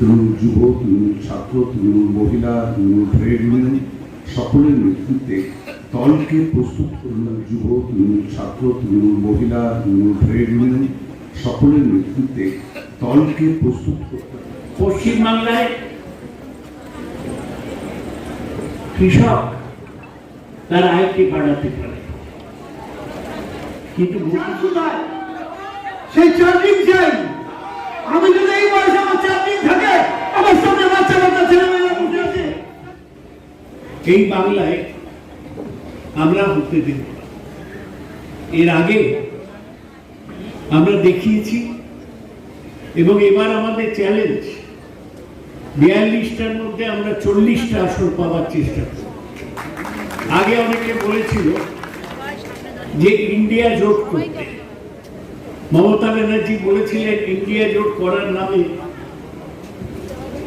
তৃণমূল যুব তৃণমূল ছাত্র তৃণমূল মহিলা তৃণমূল ট্রেড ইউনিয়ন সকলের নেতৃত্বে দলকে প্রস্তুত তৃণমূল যুব তৃণমূল ছাত্র তৃণমূল মহিলা তৃণমূল ট্রেড ইউনিয়ন সকলের নেতৃত্বে দলকে প্রস্তুত করতে পশ্চিমবাংলায় কৃষক তার আয়কে বাড়াতে পারে। কিন্তু সেই চার দিন চাই এই বাংলায় আমরা হতে দেব এর আগে আমরা দেখিয়েছি এবং এবার আমাদের চ্যালেঞ্জ বিয়াল্লিশটার মধ্যে আমরা চল্লিশটা আসন পাওয়ার চেষ্টা করব আগে অনেকে বলেছিল যে ইন্ডিয়া জোট করতে। মমতা ব্যানার্জি বলেছিলেন ইন্ডিয়া জোট করার নামে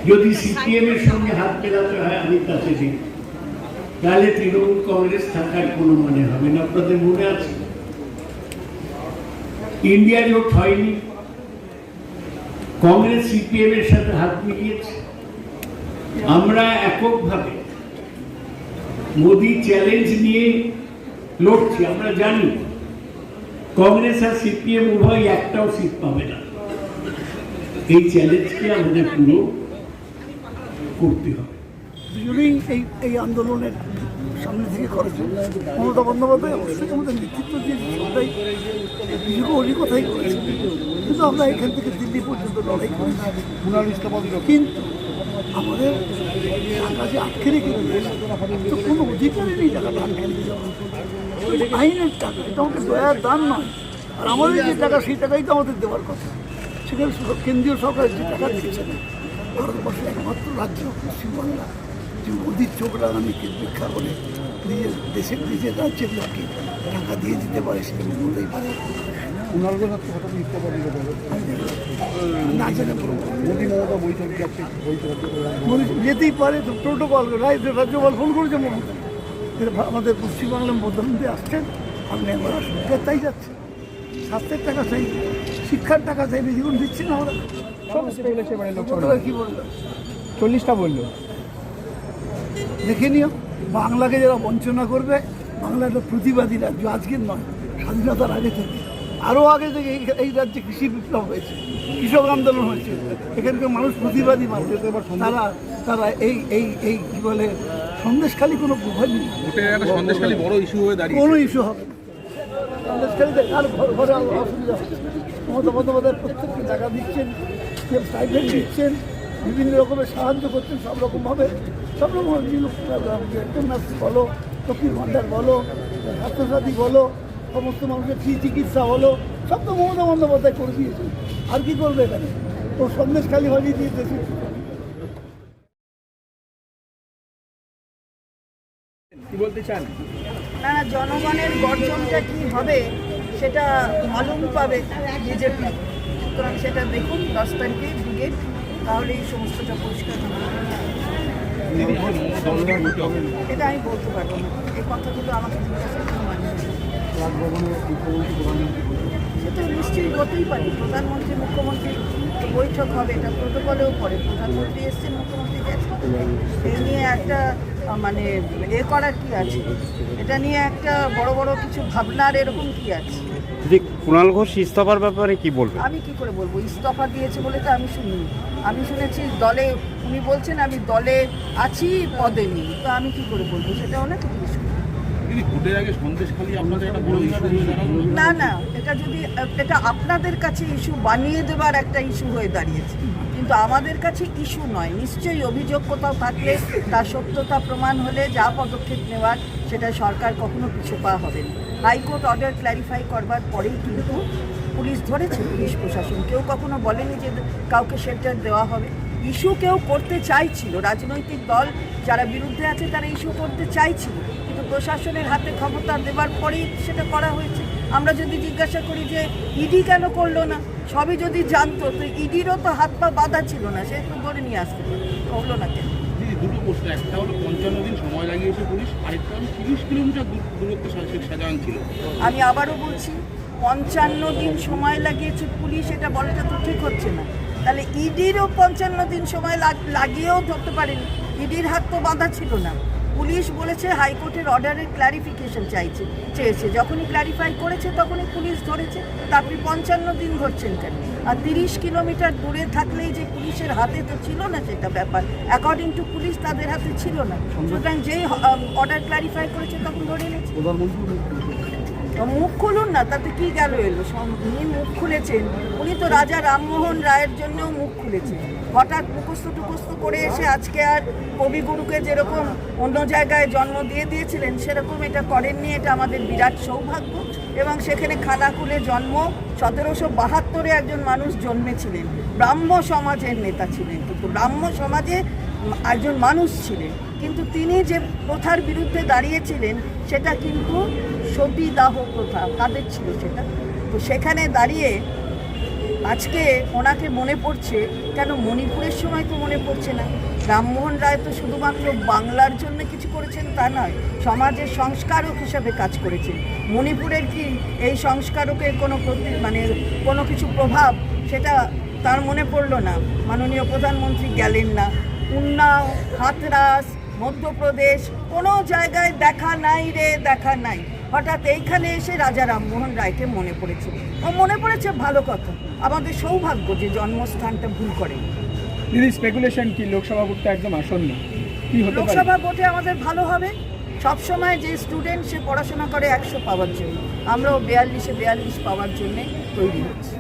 যদি সিপিএম এর সঙ্গে হাত মেলাতে হয়, আমি তাতে দিই তাহলে তৃণমূল কংগ্রেস থাকার কোনো মানে হবে না, আপনাদের মনে আছে? ইন্ডিয়া জোট হয়নি। কংগ্রেস সিপিএম এর সাথে হাত মিলিয়েছে। আমরা এককভাবে মোদি চ্যালেঞ্জ নিয়ে লড়ছি, আমরা জানি। কংগ্রেস আর সিপিএম উভয় একটাও সিট পাবে না। এই চ্যালেঞ্জকে আমাদের পুরো করতে হবে। এই এই আন্দোলনের সামনে অবশ্যই আমাদের নেতৃত্ব কথাই করেছে কিন্তু আমরা এখান থেকে দিল্লি পর্যন্ত কিন্তু আমাদের কোনো অধিকারই নেই এটা আইনের টাকা এটা আমাদের দয়ার দান নয় আর আমাদের যে টাকা সেই টাকাই তো আমাদের দেওয়ার কথা সেখানে কেন্দ্রীয় সরকার যে টাকা দিচ্ছে না ভারতবর্ষের একমাত্র রাজ্য পশ্চিমবাংলা যে মোদির চোখ রাঙানিকে ভিক্ষা করে নিজের দেশের নিজের রাজ্যের লোককে টাকা দিয়ে দিতে পারে সেটা বলতেই পারে যেতেই পারে তো প্রোটোকল রাজ্যপাল ফোন করেছে মমতা যে ভা- আমাদের পশ্চিমবাংলার প্রধানমন্ত্রী আসছেন। আপনি আসুন। কে তাই যাচ্ছে। স্বাস্থ্যের টাকা চাই। শিক্ষার টাকা চাই। জীবন দিচ্ছি না আমরা বলেছে মানে কি বলল? চল্লিশটা বলল। দেখে নিও। বাংলাকে যারা বঞ্চনা করবে বাংলা একটা প্রতিবাদী রাজ্য। আজকের নয় স্বাধীনতার আগে থেকে। আরও আগে থেকে এই- এই রাজ্যে কৃষি বিপ্লব হয়েছে। কৃষক আন্দোলন হয়েছে। এখানকার মানুষ প্রতিবাদী মানুষ। তারা তারা এই এই এই কি বলে সন্দেশখালী কোনো প্রভাব নেই। সন্দেশখালী বড় ইস্যু হয়ে দাঁড়িয়ে কোনো ইস্যু হবে না। সন্দেশখালীতে কার ঘর ঘরে অসুবিধা মমতা বন্দ্যোপাধ্যায় প্রত্যেককে টাকা দিচ্ছেন কেউ দিচ্ছেন বিভিন্ন রকমের সাহায্য করছেন সব রকমভাবে। সব রকম কন্যাশ্রী বলো লক্ষ্মীর ভাণ্ডার বলো স্বাস্থ্যসাথী বলো সমস্ত মানুষের ফ্রি চিকিৎসা বলো সব তো মমতা বন্দ্যোপাধ্যায় করে দিয়েছে আর কি করবে এখানে? ও সন্দেশখালী হয়ে দিয়েছে। কি বলতে চান? না না জনগণের গর্জনটা কি হবে সেটা মালুম পাবে বিজেপি। সুতরাং সেটা দেখুন দশ তারিখে ব্রিগেড তাহলে এই সমস্তটা পরিষ্কার হবে। এটা আমি বলতে পারব না। এই কথাগুলো আমাকে জিজ্ঞাসা মানে সেটা নিশ্চয়ই হতেই পারে প্রধানমন্ত্রী মুখ্যমন্ত্রী বৈঠক হবে এটা প্রোটোকলেও পড়ে প্রধানমন্ত্রী এসছেন মুখ্যমন্ত্রী গেছেন। এই নিয়ে একটা মানে এ করার কি আছে? এটা নিয়ে একটা বড় বড় কিছু ভাবনার এরকম কি আছে? কুণাল ঘোষ ইস্তফার ব্যাপারে কি বলবেন? আমি কি করে বলব? ইস্তফা দিয়েছে বলে তো আমি শুনিনি। আমি শুনেছি দলে উনি বলছেন আমি দলে আছি পদে নেই। তো আমি কি করে বলব? সেটা ইস্যু না না এটা যদি এটা আপনাদের কাছে ইস্যু বানিয়ে দেবার একটা ইস্যু হয়ে দাঁড়িয়েছে। কিন্তু আমাদের কাছে ইস্যু নয়। নিশ্চয়ই অভিযোগ কোথাও থাকলে তার সত্যতা প্রমাণ হলে যা পদক্ষেপ নেওয়ার সেটা সরকার কখনো পিছু পা হবে না। হাইকোর্ট অর্ডার ক্ল্যারিফাই করবার পরেই কিন্তু পুলিশ ধরেছে, পুলিশ প্রশাসন। কেউ কখনো বলেনি যে কাউকে শেল্টার দেওয়া হবে। ইস্যু কেউ করতে চাইছিল। রাজনৈতিক দল যারা বিরুদ্ধে আছে তারা ইস্যু করতে চাইছিল। কিন্তু প্রশাসনের হাতে ক্ষমতা দেবার পরেই সেটা করা হয়েছে। আমরা যদি জিজ্ঞাসা করি যে, ইডি কেন করল না? সবই যদি জানতো তো ইডিরও তো হাত পা বাঁধা ছিল না সে তো ধরে নিয়ে আসতে করল না কেন? দুটো প্রশ্ন একটা হলো পঞ্চান্ন দিন সময় লাগিয়েছে পুলিশ আরেকটা হলো তিরিশ কিলোমিটার দূরত্ব শেখ ছিল। আমি আবারও বলছি পঞ্চান্ন দিন সময় লাগিয়েছে পুলিশ এটা বলাটা তো ঠিক হচ্ছে না। তাহলে ইডিরও পঞ্চান্ন দিন সময় লাগ- লাগিয়েও ধরতে পারেনি ইডির হাত তো বাঁধা ছিল না। পুলিশ বলেছে হাইকোর্টের অর্ডারের ক্লারিফিকেশন চাইছে, চেয়েছে। যখনই ক্লারিফাই করেছে, তখনই পুলিশ ধরেছে। তা আপনি পঞ্চান্ন দিন ধরছেন কেন? আর তিরিশ কিলোমিটার দূরে থাকলেই যে পুলিশের হাতে তো ছিল না সেটা ব্যাপার। অ্যাকর্ডিং টু পুলিশ, তাদের হাতে ছিল না। সুতরাং যেই অর্ডার ক্লারিফাই করেছে, তখন ধরে নিয়েছে। মুখ খুলুন না, তাতে কি গেল এলো? উনি মুখ খুলেছেন। উনি তো রাজা রামমোহন রায়ের জন্যও মুখ খুলেছেন। হঠাৎ মুখস্থ টুকস্থ করে এসে আজকে আর কবিগুরুকে যেরকম অন্য জায়গায় জন্ম দিয়ে দিয়েছিলেন, সেরকম এটা করেননি। এটা আমাদের বিরাট সৌভাগ্য। এবং সেখানে খানাকুলে জন্ম, সতেরোশো বাহাত্তরে একজন মানুষ জন্মেছিলেন। ব্রাহ্ম সমাজের নেতা ছিলেন কিন্তু। ব্রাহ্ম সমাজে একজন মানুষ ছিলেন। কিন্তু তিনি যে প্রথার বিরুদ্ধে দাঁড়িয়েছিলেন সেটা কিন্তু সতীদাহ প্রথা কাদের ছিল সেটা। তো সেখানে দাঁড়িয়ে আজকে ওনাকে মনে পড়ছে, কেন মণিপুরের সময় তো মনে পড়ছে না? রামমোহন রায় তো শুধুমাত্র বাংলার জন্য কিছু করেছেন তা নয়, সমাজের সংস্কারক হিসাবে কাজ করেছেন। মণিপুরের কি এই সংস্কারকের কোনো মানে কোনো কিছু প্রভাব, সেটা তার মনে পড়ল না? মাননীয় প্রধানমন্ত্রী গেলেন না। উন্নাও হাতরাস মধ্যপ্রদেশ কোনো জায়গায় দেখা নাই রে দেখা নাই। হঠাৎ এইখানে এসে রাজা রামমোহন রায়কে মনে পড়েছে। ও মনে পড়েছে ভালো কথা। আমাদের সৌভাগ্য যে জন্মস্থানটা ভুল করে। দিদি স্পেকুলেশন কি? লোকসভা ভোটটা একদম আসন্ন। কি হতে লোকসভা ভোটে আমাদের ভালো হবে। সবসময় যে স্টুডেন্ট সে পড়াশোনা করে একশো পাওয়ার জন্য। আমরাও বিয়াল্লিশে বিয়াল্লিশ পাওয়ার জন্য তৈরি হচ্ছি.